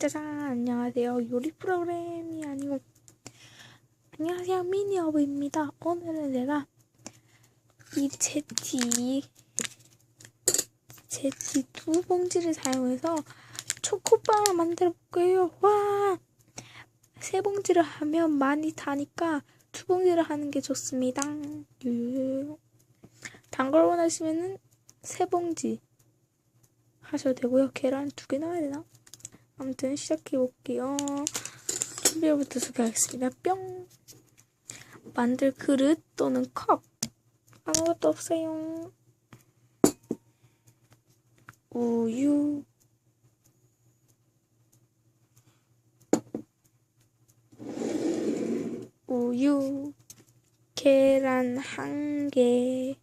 짜잔 안녕하세요. 요리 프로그램이 아니고 안녕하세요. 미니어브입니다. 오늘은 제가 이 제티 제티 두 봉지를 사용해서 초코빵을 만들어 볼게요. 와 세 봉지를 하면 많이 타니까 두 봉지를 하는 게 좋습니다. 단걸 원하시면은 세 봉지 하셔도 되고요. 계란 두 개 넣어야 되나? 아무튼 시작해 볼게요. 준비부터 소개하겠습니다. 뿅. 만들 그릇 또는 컵. 아무것도 없어요. 우유. 우유. 계란 한 개.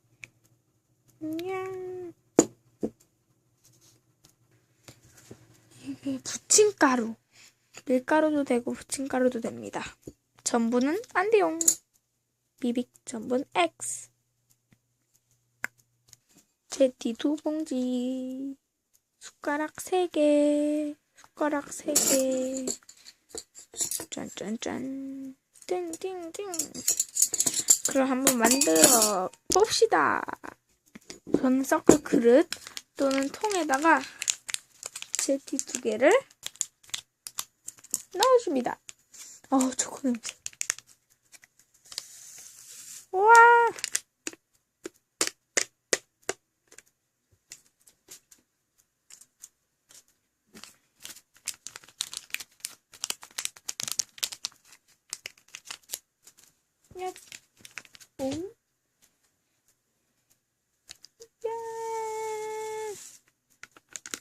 부침가루. 밀가루도 되고 부침가루도 됩니다. 전분은 안 돼용. 비빅 전분 X. 제티 두 봉지. 숟가락 세 개. 숟가락 세 개. 짠짠짠. 띵띵띵. 그럼 한번 만들어 봅시다. 저는 섞을 그릇 또는 통에다가 제티 두 개를 넣어줍니다. 어, 초코 냄새. 우와! 야, 오? 야!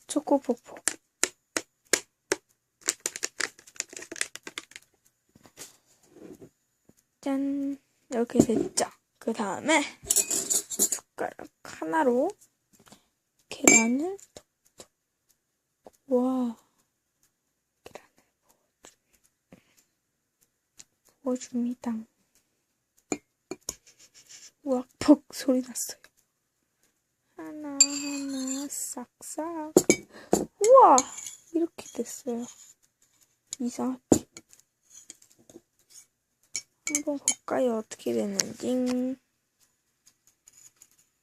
초코 폭포. 짠 이렇게 됐죠. 그 다음에 숟가락 하나로 계란을 톡톡 와 계란을 부어줍니다. 우악폭 소리 났어요. 하나 하나 싹싹 우와 이렇게 됐어요. 이상하게 한번 볼까요? 어떻게 됐는지.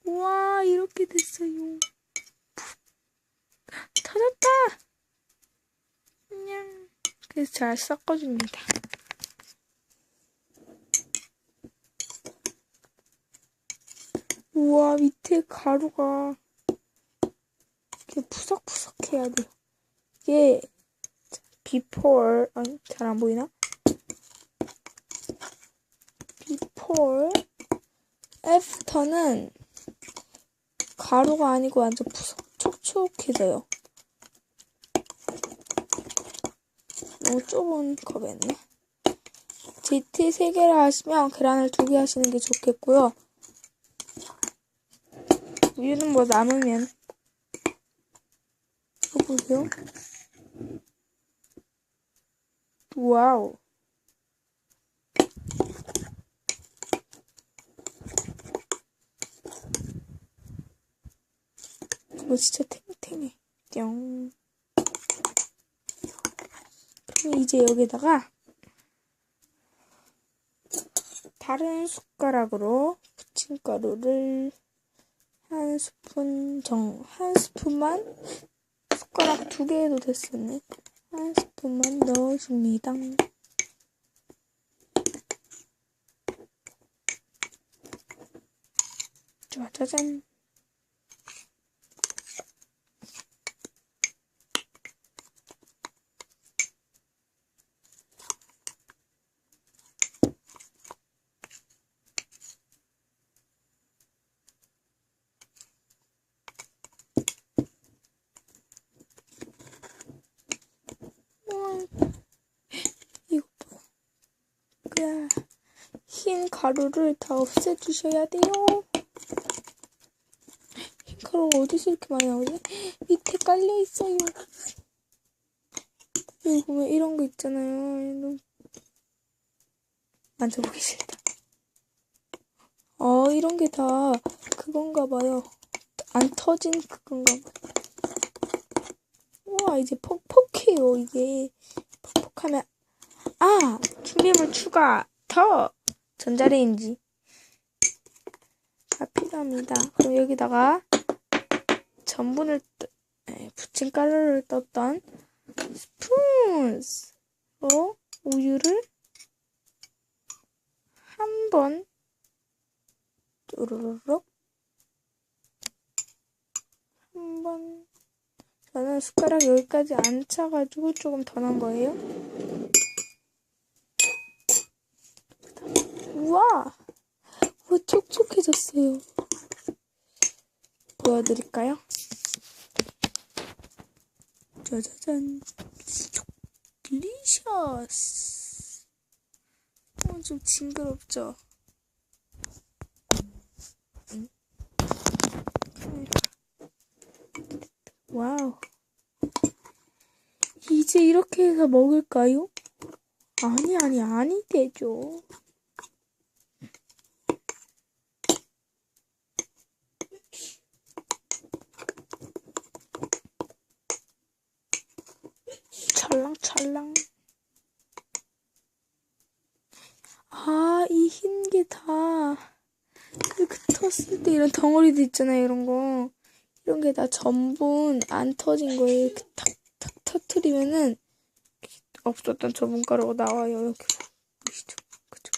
우와, 이렇게 됐어요. 터졌다! 그냥, 그래서 잘 섞어줍니다. 우와, 밑에 가루가 이렇게 푸석푸석해야 돼요. 이게, before, 아니, 잘 안 보이나? Before, after는 가루가 아니고 완전 푸석, 촉촉해져요. 너무 좁은 컵에 했네. GT 3개를 하시면 계란을 2개 하시는 게 좋겠고요. 우유는 뭐 남으면 이거 보세요. 와우. 이거 진짜 탱탱해. 뿅. 그럼 이제 여기다가 다른 숟가락으로 부침가루를 한 스푼 정, 한 스푼만 숟가락 두개 해도 됐었네. 한 스푼만 넣어줍니다. 자, 짜잔. 이거 봐. 그야 흰 가루를 다 없애주셔야 돼요. 흰 가루가 어디서 이렇게 많이 나오지? 밑에 깔려 있어요. 여기 보면 이런 거 있잖아요. 이런... 만져보기 싫다. 어, 이런 게 다 그건가 봐요. 안 터진 그건가 봐. 우와 이제 퍽퍽해요 이게. 퍽퍽하면 아 준비물 추가 더 전자레인지. 가 필요합니다. 그럼 여기다가 전분을 부침가루를 떴던 스푼으로 우유를 한 번 뚜루루룩 한 번 저는 숟가락 여기까지 안 차가지고 조금 더 넣은 거예요. 우와! 우와, 촉촉해졌어요. 보여드릴까요? 짜자잔. 딜리셔스. 어, 좀 징그럽죠? 와우. 이제 이렇게 해서 먹을까요? 아니, 아니, 아니 되죠. 찰랑찰랑. 아, 이 흰 게 다, 그, 그 텄을 때 이런 덩어리도 있잖아요, 이런 거. 이런 게 다 전분 안 터진. 이렇게 탁탁 터트리면은 없었던 전분가루가 나와요. 이렇게 보이시죠? 그죠?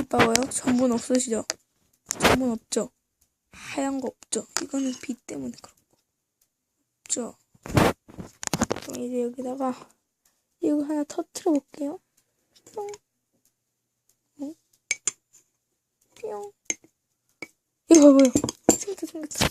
이봐요. 전분 없으시죠? 전분 없죠? 하얀 거 없죠? 이거는 비 때문에 그런 거 없죠? 그럼 이제 여기다가 이거 하나 터트려 볼게요. 뿅. 뿅. 이거 봐봐요. 생겼다, 생겼다.